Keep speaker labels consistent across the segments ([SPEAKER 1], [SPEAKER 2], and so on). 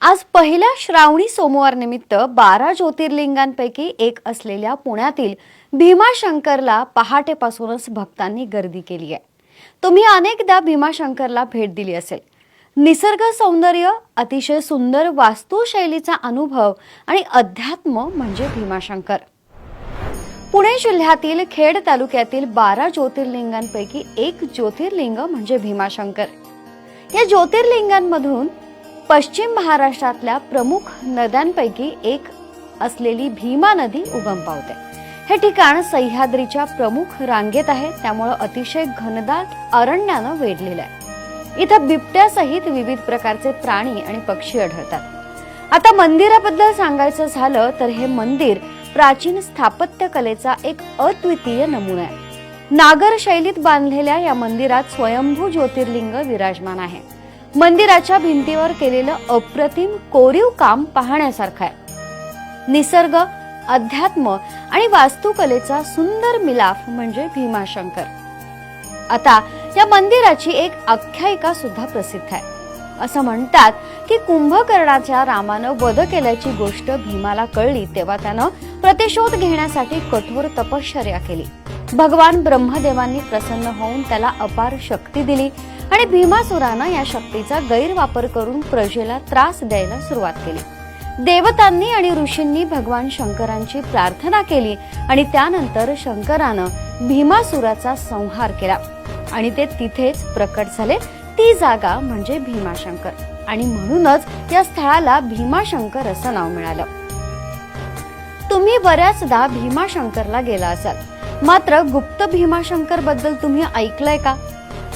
[SPEAKER 1] आज पहिल्या श्रावणी सोमवार निमित्त बारा ज्योतिर्लिंगांपैकी एक असलेल्या पुण्यातील भीमाशंकरला पहाटेपासूनच भक्तांनी गर्दी केली आहे. तुम्ही अनेकदा भीमाशंकरला भेट दिली असेल. निसर्ग सौंदर्य अतिशय सुंदर वास्तुशैलीचा अनुभव आणि अध्यात्म म्हणजे भीमाशंकर. पुणे जिल्ह्यातील खेड तालुक्यातील बारा ज्योतिर्लिंगांपैकी एक ज्योतिर्लिंग म्हणजे भीमाशंकर. या ज्योतिर्लिंगांमधून पश्चिम महाराष्ट्रातल्या प्रमुख नद्यांपैकी एक असलेली भीमा नदी उगम पावते. हे ठिकाण सह्याद्रीच्या प्रमुख रांगेत आहे त्यामुळं अतिशय घनदाट अरण्यानं वेढलेलं आहे. इथं बिबट्यासहित विविध प्रकारचे प्राणी आणि पक्षी आढळतात. आता मंदिराबद्दल सांगायचं झालं तर हे मंदिर प्राचीन स्थापत्य कलेचा एक अद्वितीय नमुना आहे. नागर शैलीत बांधलेल्या या मंदिरात स्वयंभू ज्योतिर्लिंग विराजमान आहे. मंदिराच्या भिंतीवर केलेलं अप्रतिम कोरीव काम पाहण्यासारखं आहे. निसर्ग अध्यात्म आणि वास्तुकलेचा सुंदर मिलाफ म्हणजे भीमाशंकर. आता या मंदिराची एक आख्यायिका सुद्धा प्रसिद्ध आहे. असं म्हणतात की कुंभकर्णाच्या रामानं वध केल्याची गोष्ट भीमाला कळली तेव्हा त्यानं प्रतिशोध घेण्यासाठी कठोर तपश्चर्या केली. भगवान ब्रह्मदेवांनी प्रसन्न होऊन त्याला अपार शक्ती दिली आणि भीमासुरानं या शक्तीचा गैरवापर करून प्रजेला त्रास द्यायला सुरुवात केली. देवतांनी आणि ऋषींनी भगवान शंकरांची प्रार्थना केली आणि त्यानंतर शंकरानं भीमासुराचा संहार केला. आणि ते तिथेच प्रकट झाले. ती जागा म्हणजे भीमाशंकर. आणि म्हणूनच या स्थळाला भीमाशंकर असं नाव मिळालं. तुम्ही बऱ्याचदा भीमाशंकरला गेला असाल. मात्र गुप्त भीमाशंकरबद्दल तुम्ही ऐकलंय का?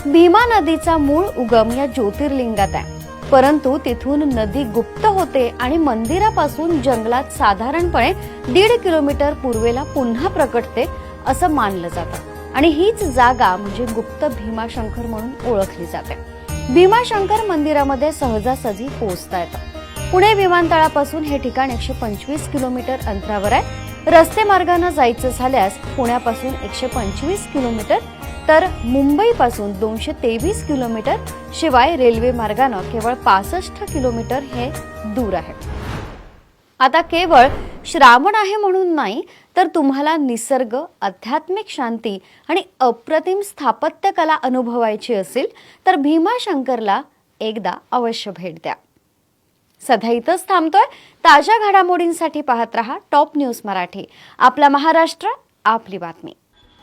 [SPEAKER 1] भीमा नदीचा मूळ उगम या ज्योतिर्लिंगात आहे. परंतु तिथून नदी गुप्त होते आणि मंदिरापासून जंगलात साधारणपणे दीड किलोमीटर पूर्वेला पुन्हा प्रकटते असं मानलं जातं. आणि हीच जागा म्हणजे गुप्त भीमाशंकर म्हणून ओळखली जाते. भीमाशंकर मंदिरामध्ये सहजासहजी पोहोचता येतं. पुणे विमानतळापासून हे ठिकाण एकशे पंचवीस किलोमीटर अंतरावर आहे. रस्ते मार्गाने जायचं झाल्यास पुण्यापासून एकशे पंचवीस किलोमीटर तर मुंबईपासून दोनशे तेवीस किलोमीटर शिवाय रेल्वे मार्गानं केवळ पासष्ट किलोमीटर हे दूर आहे. आता केवळ श्रावण आहे म्हणून नाही तर तुम्हाला निसर्ग आध्यात्मिक शांती आणि अप्रतिम स्थापत्यकला अनुभवायची असेल तर भीमाशंकरला एकदा अवश्य भेट द्या. सध्या इथंच थांबतोय. ताज्या घडामोडींसाठी पाहत रहा टॉप न्यूज मराठी. आपला महाराष्ट्र आपली बातमी.